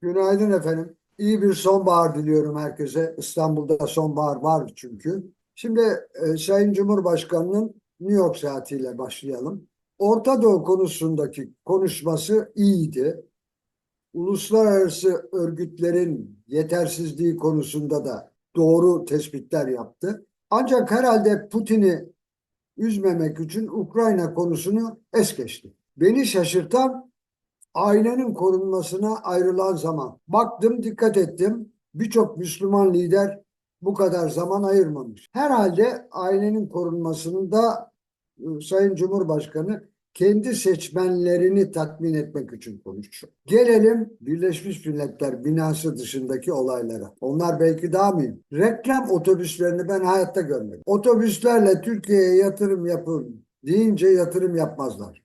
Günaydın efendim. İyi bir sonbahar diliyorum herkese. İstanbul'da sonbahar var çünkü. Şimdi e, Sayın Cumhurbaşkanı'nın New York seyahatiyle başlayalım. Orta Doğu konusundaki konuşması iyiydi. Uluslararası örgütlerin yetersizliği konusunda da doğru tespitler yaptı. Ancak herhalde Putin'i üzmemek için Ukrayna konusunu es geçti. Beni şaşırtan ailenin korunmasına ayrılan zaman. Baktım, dikkat ettim. Birçok Müslüman lider bu kadar zaman ayırmamış. Herhalde ailenin korunmasını da e, Sayın Cumhurbaşkanı kendi seçmenlerini tatmin etmek için konuşuyor. Gelelim Birleşmiş Milletler binası dışındaki olaylara. Onlar belki daha mühim. Reklam otobüslerini ben hayatta görmedim. Otobüslerle Türkiye'ye yatırım yapın deyince yatırım yapmazlar.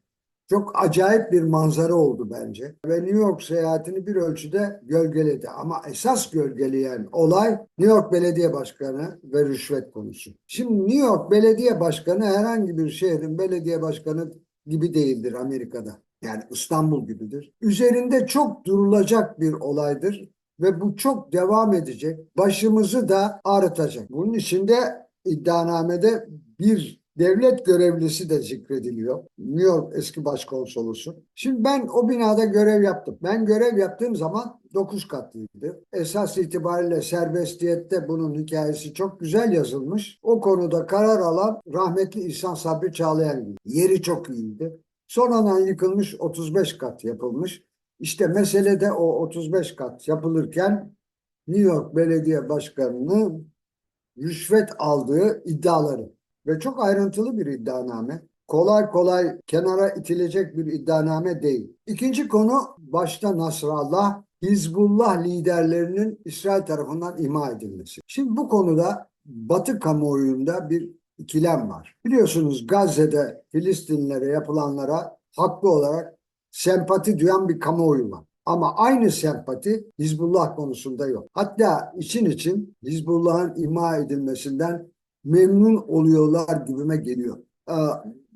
Çok acayip bir manzara oldu bence. Ve New York seyahatini bir ölçüde gölgeledi. Ama esas gölgeleyen olay New York Belediye Başkanı ve rüşvet konusu. Şimdi New York Belediye Başkanı herhangi bir şehrin belediye başkanı gibi değildir Amerika'da. Yani İstanbul gibidir. Üzerinde çok durulacak bir olaydır ve bu çok devam edecek. Başımızı da ağrıtacak. Bunun içinde iddianamede bir devlet görevlisi de zikrediliyor. New York eski başkonsolosu. Şimdi ben o binada görev yaptım. Ben görev yaptığım zaman 9 katlıydı. Esas itibariyle serbestiyette bunun hikayesi çok güzel yazılmış. O konuda karar alan rahmetli İhsan Sabri Çağlayan. Yeri çok iyiydi. Sonradan yıkılmış 35 kat yapılmış. İşte mesele de o 35 kat yapılırken New York Belediye Başkanı'nın rüşvet aldığı iddiaları ve çok ayrıntılı bir iddianame. Kolay kolay kenara itilecek bir iddianame değil. İkinci konu başta Nasrallah, Hizbullah liderlerinin İsrail tarafından imha edilmesi. Şimdi bu konuda Batı kamuoyunda bir ikilem var. Biliyorsunuz Gazze'de Filistinlilere yapılanlara haklı olarak sempati duyan bir kamuoyu var. Ama aynı sempati Hizbullah konusunda yok. Hatta için için Hizbullah'ın imha edilmesinden memnun oluyorlar gibime geliyor. Ee,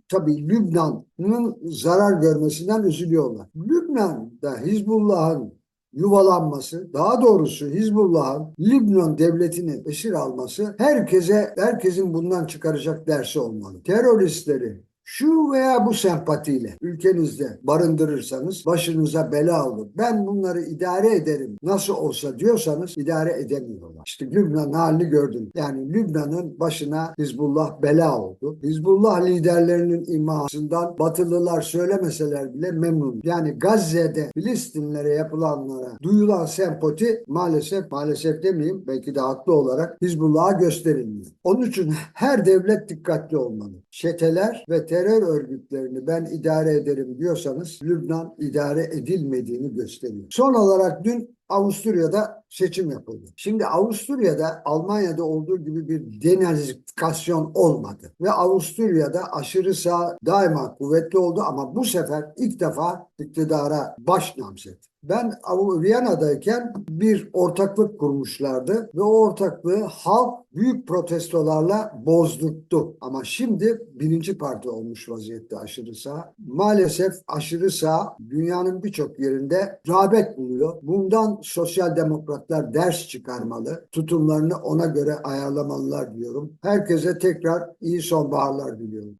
tabii Lübnan'ın zarar görmesinden üzülüyorlar. Lübnan'da Hizbullah'ın yuvalanması, daha doğrusu Hizbullah'ın Lübnan devletini esir alması herkese, herkesin bundan çıkaracak dersi olmalı. Teröristleri şu veya bu sempatiyle ülkenizde barındırırsanız başınıza bela olur. Ben bunları idare ederim nasıl olsa diyorsanız idare edemiyorlar. İşte Lübnan halini gördüm. Yani Lübnan'ın başına Hizbullah bela oldu. Hizbullah liderlerinin imhasından Batılılar söylemeseler bile memnun. Yani Gazze'de Filistinlere yapılanlara duyulan sempati maalesef maalesef demeyeyim belki de haklı olarak Hizbullah'a gösterilmiyor. Onun için her devlet dikkatli olmalı. Çeteler ve terör örgütlerini ben idare ederim diyorsanız Lübnan idare edilmediğini gösteriyor. Son olarak dün Avusturya'da seçim yapıldı. Şimdi Avusturya'da Almanya'da olduğu gibi bir denazifikasyon olmadı. Ve Avusturya'da aşırı sağ daima kuvvetli oldu ama bu sefer ilk defa iktidara baş namzet. Ben Viyana'dayken bir ortaklık kurmuşlardı ve o ortaklığı halk büyük protestolarla bozdurttu. Ama şimdi birinci parti olmuş vaziyette aşırı sağ. Maalesef aşırı sağ dünyanın birçok yerinde rağbet buluyor. Bundan sosyal demokratlar ders çıkarmalı. Tutumlarını ona göre ayarlamalılar diyorum. Herkese tekrar iyi sonbaharlar diliyorum.